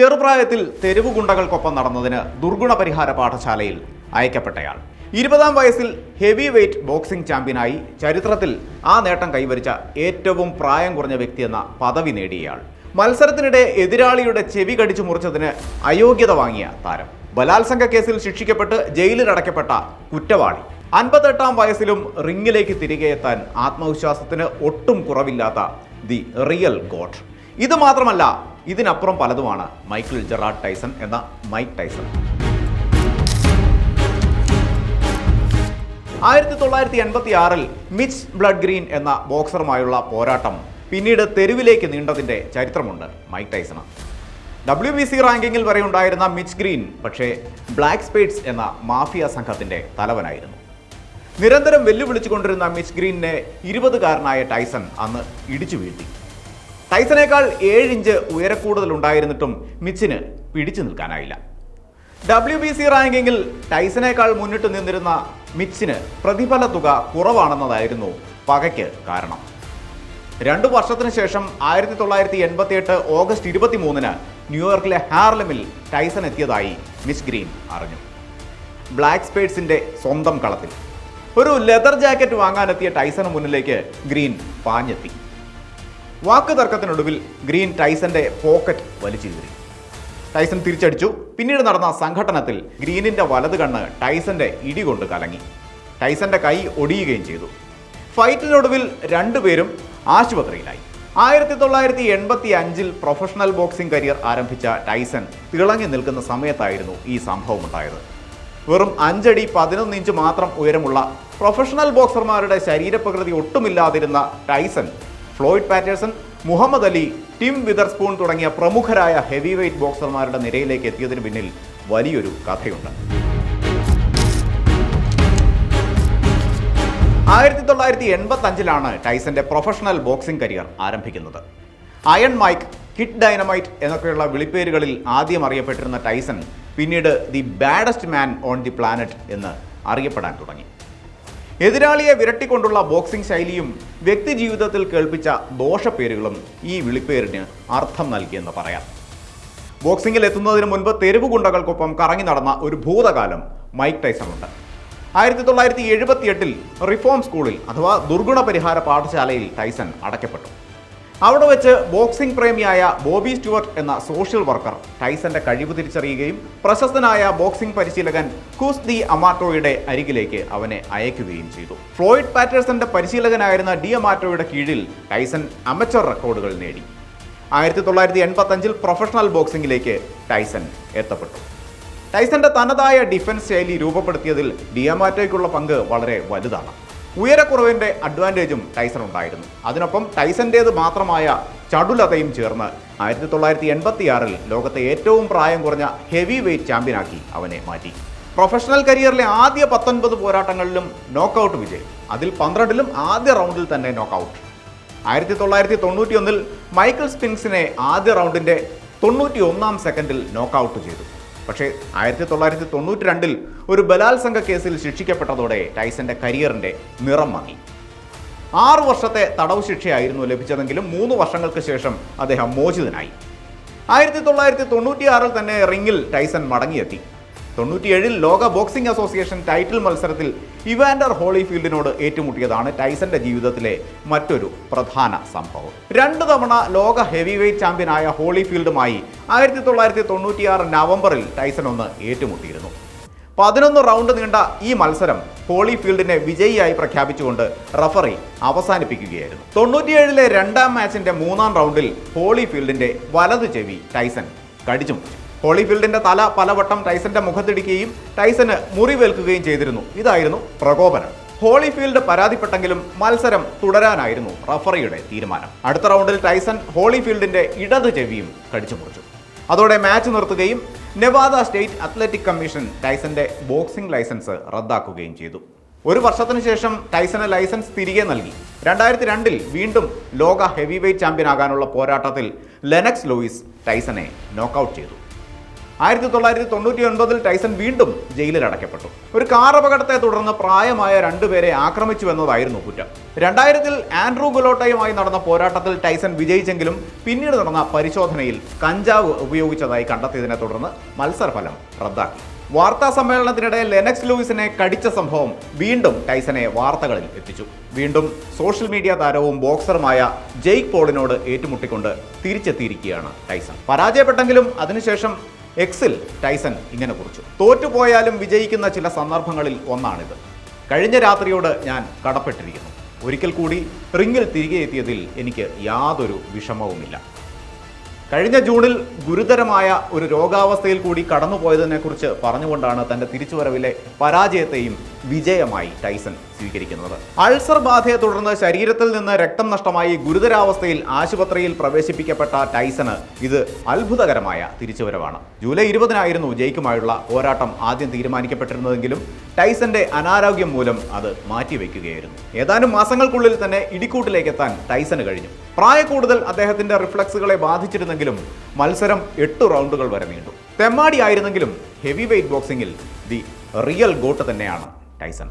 ചെറുപ്രായത്തിൽ തെരുവ് ഗുണ്ടകൾക്കൊപ്പം നടന്നതിന് ദുർഗുണ പരിഹാര പാഠശാലയിൽ അയക്കപ്പെട്ടയാൾ. ഇരുപതാം വയസ്സിൽ ഹെവി വെയ്റ്റ് ബോക്സിംഗ് ചാമ്പ്യനായി ചരിത്രത്തിൽ ആ നേട്ടം കൈവരിച്ച ഏറ്റവും പ്രായം കുറഞ്ഞ വ്യക്തിയെന്ന പദവി നേടിയയാൾ. മത്സരത്തിനിടെ എതിരാളിയുടെ ചെവി കടിച്ചു മുറിച്ചതിന് അയോഗ്യത വാങ്ങിയ താരം. ബലാത്സംഗ കേസിൽ ശിക്ഷിക്കപ്പെട്ട് ജയിലിലടയ്ക്കപ്പെട്ട കുറ്റവാളി. അൻപത്തെട്ടാം വയസ്സിലും റിങ്ങിലേക്ക് തിരികെ എത്താൻ ആത്മവിശ്വാസത്തിന് ഒട്ടും കുറവില്ലാത്ത ദി റിയൽ ഗോഡ്. ഇത് മാത്രമല്ല ഇതിനപ്പുറം പലതുമാണ് മൈക്കിൾ ജെറാഡ് ടൈസൺ എന്ന മൈക്ക് ടൈസൺ. ആയിരത്തി തൊള്ളായിരത്തി എൺപത്തി ആറിൽ മിച്ച് ബ്ലഡ് ഗ്രീൻ എന്ന ബോക്സറുമായുള്ള പോരാട്ടം പിന്നീട് തെരുവിലേക്ക് നീണ്ടതിന്റെ ചരിത്രമുണ്ട് Mike Tyson. W B C റാങ്കിങ്ങിൽ വരെ ഉണ്ടായിരുന്ന മിച്ച് ഗ്രീൻ പക്ഷേ ബ്ലാക്ക് സ്പേഡ്സ് എന്ന മാഫിയ സംഘത്തിന്റെ തലവനായിരുന്നു. നിരന്തരം വെല്ലുവിളിച്ചുകൊണ്ടിരുന്ന മിച്ച് ഗ്രീനിനെ ഇരുപതുകാരനായ ടൈസൺ അന്ന് ഇടിച്ചു വീഴ്ത്തി. ടൈസനേക്കാൾ ഏഴ് ഇഞ്ച് ഉയരക്കൂടുതൽ ഉണ്ടായിരുന്നിട്ടും മിച്ചിന് പിടിച്ചു നിൽക്കാനായില്ല. ഡബ്ല്യു ബി സി റാങ്കിങ്ങിൽ ടൈസനേക്കാൾ മുന്നിട്ട് നിന്നിരുന്ന മിച്ചിന് പ്രതിഫല തുക കുറവാണെന്നതായിരുന്നു പകയ്ക്ക് കാരണം. രണ്ടു വർഷത്തിന് ശേഷം ആയിരത്തി തൊള്ളായിരത്തി എൺപത്തി എട്ട് ഓഗസ്റ്റ് ഇരുപത്തി മൂന്നിന് ന്യൂയോർക്കിലെ ഹാർലമിൽ ടൈസൺ എത്തിയതായി മിസ് ഗ്രീൻ അറിഞ്ഞു. ബ്ലാക്ക് സ്പേഡ്സിന്റെ സ്വന്തം കളത്തിൽ. ഒരു ലെതർ ജാക്കറ്റ് വാങ്ങാനെത്തിയ ടൈസന് മുന്നിലേക്ക് ഗ്രീൻ പാഞ്ഞെത്തി. വാക്ക് തർക്കത്തിനൊടുവിൽ ഗ്രീൻ ടൈസന്റെ പോക്കറ്റ് വലിച്ചുകീറി ടൈസൺ തിരിച്ചടിച്ചു. പിന്നീട് നടന്ന സംഘട്ടനത്തിൽ ഗ്രീനിന്റെ വലത് കണ്ണ് ടൈസന്റെ ഇടികൊണ്ട് കലങ്ങി. ടൈസന്റെ കൈ ഒടിയുകയും ചെയ്തു. ഫൈറ്റിനൊടുവിൽ രണ്ടുപേരും ആശുപത്രിയിലായി. ആയിരത്തി തൊള്ളായിരത്തി എൺപത്തി അഞ്ചിൽ പ്രൊഫഷണൽ ബോക്സിംഗ് കരിയർ ആരംഭിച്ച ടൈസൺ തിളങ്ങി നിൽക്കുന്ന സമയത്തായിരുന്നു ഈ സംഭവം ഉണ്ടായത് വെറും അഞ്ചടി പതിനൊന്ന് ഇഞ്ച് മാത്രം ഉയരമുള്ള പ്രൊഫഷണൽ ബോക്സർമാരുടെ ശരീരപ്രകൃതി ഒട്ടുമില്ലാതിരുന്ന Tyson Floyd Patterson Muhammad Ali Tim Witherspoon തുടങ്ങിയ പ്രമുഖരായ ഹെവി വെയ്റ്റ് ബോക്സർമാരുടെ നിരയിലേക്ക് എത്തിയതിന് പിന്നിൽ വലിയൊരു കഥയുണ്ട്. ആയിരത്തി തൊള്ളായിരത്തി എൺപത്തി അഞ്ചിലാണ് ടൈസന്റെ പ്രൊഫഷണൽ ബോക്സിംഗ് കരിയർ ആരംഭിക്കുന്നത്. അയൺ മൈക്ക് കിഡ് ഡൈനമൈറ്റ് എന്നൊക്കെയുള്ള വിളിപ്പേരുകളിൽ ആദ്യം അറിയപ്പെട്ടിരുന്ന ടൈസൺ പിന്നീട് the baddest man on the planet എന്ന് അറിയപ്പെടാൻ തുടങ്ങി. എതിരാളിയെ വിരട്ടിക്കൊണ്ടുള്ള ബോക്സിംഗ് ശൈലിയും വ്യക്തി ജീവിതത്തിൽ കേൾപ്പിച്ച ദോഷപ്പേരുകളും ഈ വിളിപ്പേരിന് അർത്ഥം നൽകിയെന്ന് പറയാം. ബോക്സിംഗിൽ എത്തുന്നതിന് മുൻപ് തെരുവ് ഗുണ്ടകൾക്കൊപ്പം കറങ്ങി നടന്ന ഒരു ഭൂതകാലം മൈക്ക് ടൈസണുണ്ട്. ആയിരത്തി തൊള്ളായിരത്തി എഴുപത്തിയെട്ടിൽ റിഫോം സ്കൂളിൽ അഥവാ ദുർഗുണ പരിഹാര പാഠശാലയിൽ ടൈസൺ അടയ്ക്കപ്പെട്ടു. അവിടെ വെച്ച് ബോക്സിംഗ് പ്രേമിയായ ബോബി സ്റ്റുവർട്ട് എന്ന സോഷ്യൽ വർക്കർ ടൈസന്റെ കഴിവ് തിരിച്ചറിയുകയും പ്രശസ്തനായ ബോക്സിംഗ് പരിശീലകൻ കുസ് ദി അമാറ്റോയുടെ അരികിലേക്ക് അവനെ അയക്കുകയും ചെയ്തു. ഫ്ലോയിഡ് പാറ്റേഴ്സന്റെ പരിശീലകനായിരുന്ന ഡി അമാറ്റോയുടെ കീഴിൽ ടൈസൺ അമച്ചർ റെക്കോർഡുകൾ നേടി. ആയിരത്തി തൊള്ളായിരത്തി എൺപത്തി അഞ്ചിൽ പ്രൊഫഷണൽ ബോക്സിംഗിലേക്ക് ടൈസൺ എത്തപ്പെട്ടു. ടൈസന്റെ തനതായ ഡിഫൻസ് ശൈലി രൂപപ്പെടുത്തിയതിൽ ഡിയമാറ്റോയ്ക്കുള്ള പങ്ക് വളരെ വലുതാണ്. ഉയരക്കുറവിന്റെ അഡ്വാന്റേജും ടൈസൺ ഉണ്ടായിരുന്നു. അതിനൊപ്പം ടൈസന്റേത് മാത്രമായ ചടുലതയും ചേർന്ന് ആയിരത്തി തൊള്ളായിരത്തി എൺപത്തി ആറിൽ ലോകത്തെ ഏറ്റവും പ്രായം കുറഞ്ഞ ഹെവി വെയ്റ്റ് ചാമ്പ്യനാക്കി അവനെ മാറ്റി. പ്രൊഫഷണൽ കരിയറിലെ ആദ്യ പത്തൊൻപത് പോരാട്ടങ്ങളിലും നോക്കൗട്ട് വിജയം. അതിൽ പന്ത്രണ്ടിലും ആദ്യ റൗണ്ടിൽ തന്നെ നോക്കൗട്ട് ആയിരത്തി തൊള്ളായിരത്തി തൊണ്ണൂറ്റി ഒന്നിൽ മൈക്കിൾ സ്പിൻസിനെ ആദ്യ റൗണ്ടിന്റെ തൊണ്ണൂറ്റി ഒന്നാം സെക്കൻഡിൽ നോക്കൗട്ട് ചെയ്തു. പക്ഷേ ആയിരത്തി തൊള്ളായിരത്തി തൊണ്ണൂറ്റി രണ്ടിൽ ഒരു ബലാത്സംഗ കേസിൽ ശിക്ഷിക്കപ്പെട്ടതോടെ ടൈസന്റെ കരിയറിന്റെ നിറം മങ്ങി. ആറു വർഷത്തെ തടവ് ശിക്ഷയായിരുന്നു ലഭിച്ചതെങ്കിലും മൂന്ന് വർഷങ്ങൾക്ക് ശേഷം അദ്ദേഹം മോചിതനായി. ആയിരത്തി തൊള്ളായിരത്തി തൊണ്ണൂറ്റിയാറിൽ തന്നെ റിങ്ങിൽ ടൈസൺ മടങ്ങിയെത്തി. തൊണ്ണൂറ്റിയേഴിൽ ലോക ബോക്സിംഗ് അസോസിയേഷൻ ടൈറ്റിൽ മത്സരത്തിൽ ഇവാൻഡർ ഹോളിഫീൽഡിനോട് ഏറ്റുമുട്ടിയതാണ് ടൈസന്റെ ജീവിതത്തിലെ മറ്റൊരു പ്രധാന സംഭവം. രണ്ടു തവണ ലോക ഹെവി വെയ്റ്റ് ചാമ്പ്യനായ ഹോളിഫീൽഡുമായി ആയിരത്തി തൊള്ളായിരത്തി തൊണ്ണൂറ്റിയാറ് നവംബറിൽ ടൈസൺ ഒന്ന് ഏറ്റുമുട്ടിയിരുന്നു. പതിനൊന്ന് റൗണ്ട് നീണ്ട ഈ മത്സരം ഹോളിഫീൽഡിനെ വിജയിയായി പ്രഖ്യാപിച്ചുകൊണ്ട് റഫറി അവസാനിപ്പിക്കുകയായിരുന്നു. തൊണ്ണൂറ്റിയേഴിലെ രണ്ടാം മാച്ചിന്റെ മൂന്നാം റൗണ്ടിൽ ഹോളിഫീൽഡിന്റെ വലതു ചെവി ടൈസൺ കടിച്ചു ഹോളിഫീൽഡിന്റെ തല പലവട്ടം ടൈസന്റെ മുഖത്തിടിക്കുകയും ടൈസന് മുറിവേൽക്കുകയും ചെയ്തിരുന്നു. ഇതായിരുന്നു പ്രകോപനം. ഹോളിഫീൽഡ് പരാതിപ്പെട്ടെങ്കിലും മത്സരം തുടരാനായിരുന്നു റഫറിയുടെ തീരുമാനം. അടുത്ത റൗണ്ടിൽ ടൈസൺ ഹോളിഫീൽഡിന്റെ ഇടത് ചെവിയും കടിച്ചു മുറിച്ചു. അതോടെ മാച്ച് നിർത്തുകയും നെവാദ സ്റ്റേറ്റ് അത്ലറ്റിക് കമ്മീഷൻ ടൈസന്റെ ബോക്സിംഗ് ലൈസൻസ് റദ്ദാക്കുകയും ചെയ്തു. ഒരു വർഷത്തിന് ശേഷം ടൈസന് ലൈസൻസ് തിരികെ നൽകി. രണ്ടായിരത്തി രണ്ടിൽ വീണ്ടും ലോക ഹെവി വെയ്റ്റ് ചാമ്പ്യനാകാനുള്ള പോരാട്ടത്തിൽ ലെനക്സ് ലൂയിസ് ടൈസനെ നോക്കൌട്ട് ചെയ്തു. ആയിരത്തി തൊള്ളായിരത്തി തൊണ്ണൂറ്റി ഒൻപതിൽ ടൈസൺ വീണ്ടും ജയിലിൽ അടയ്ക്കപ്പെട്ടു. ഒരു കാർ അപകടത്തെ തുടർന്ന് പ്രായമായ രണ്ടുപേരെ ആക്രമിച്ചു എന്നതായിരുന്നു കുറ്റം. രണ്ടായിരത്തിൽ ആൻഡ്രൂ ഗുലോട്ടയുമായി നടന്ന പോരാട്ടത്തിൽ ടൈസൺ വിജയിച്ചെങ്കിലും പിന്നീട് നടന്ന പരിശോധനയിൽ കഞ്ചാവ് ഉപയോഗിച്ചതായി കണ്ടെത്തിയതിനെ തുടർന്ന് മത്സരഫലം റദ്ദാക്കി. വാർത്താ സമ്മേളനത്തിനിടെ ലെനക്സ് ലൂയിസിനെ കടിച്ച സംഭവം വീണ്ടും ടൈസനെ വാർത്തകളിൽ എത്തിച്ചു. വീണ്ടും സോഷ്യൽ മീഡിയ താരവും ബോക്സറുമായ ജെയ്ക്ക് പോളിനോട് ഏറ്റുമുട്ടിക്കൊണ്ട് തിരിച്ചെത്തിയിരിക്കുകയാണ് ടൈസൺ. പരാജയപ്പെട്ടെങ്കിലും അതിനുശേഷം എക്സിൽ ടൈസൺ ഇങ്ങനെ കുറിച്ചു. തോറ്റുപോയാലും വിജയിക്കുന്ന ചില സന്ദർഭങ്ങളിൽ ഒന്നാണിത്. കഴിഞ്ഞ രാത്രിയോട് ഞാൻ കടപ്പെട്ടിരിക്കുന്നു. ഒരിക്കൽ കൂടി റിങ്ങിൽ തിരികെ എത്തിയതിൽ എനിക്ക് യാതൊരു വിഷമവുമില്ല. കഴിഞ്ഞ ജൂണിൽ ഗുരുതരമായ ഒരു രോഗാവസ്ഥയിൽ കൂടി കടന്നുപോയതിനെക്കുറിച്ച് പറഞ്ഞുകൊണ്ടാണ് തന്റെ തിരിച്ചുവരവിലെ പരാജയത്തെയും വിജയമായി ടൈസൺ സ്വീകരിക്കുന്നത്. അൾസർ ബാധയെ തുടർന്ന് ശരീരത്തിൽ നിന്ന് രക്തം നഷ്ടമായി ഗുരുതരാവസ്ഥയിൽ ആശുപത്രിയിൽ പ്രവേശിപ്പിക്കപ്പെട്ട ടൈസന് ഇത് അത്ഭുതകരമായ തിരിച്ചുവരവാണ്. ജൂലൈ ഇരുപതിനായിരുന്നു ജയിക്കുമായുള്ള പോരാട്ടം ആദ്യം തീരുമാനിക്കപ്പെട്ടിരുന്നതെങ്കിലും ടൈസന്റെ അനാരോഗ്യം മൂലം അത് മാറ്റിവെക്കുകയായിരുന്നു. ഏതാനും മാസങ്ങൾക്കുള്ളിൽ തന്നെ ഇടിക്കൂട്ടിലേക്ക് എത്താൻ ടൈസന് കഴിഞ്ഞു. പ്രായക്കൂടുതൽ അദ്ദേഹത്തിന്റെ റിഫ്ലക്സുകളെ ബാധിച്ചിരുന്നെങ്കിലും മത്സരം എട്ട് റൗണ്ടുകൾ വരെ നീണ്ടു. തെമ്മാടി ആയിരുന്നെങ്കിലും ഹെവി വെയ്റ്റ് ബോക്സിംഗിൽ ദി റിയൽ ഗോട്ട് തന്നെയാണ് টাইসন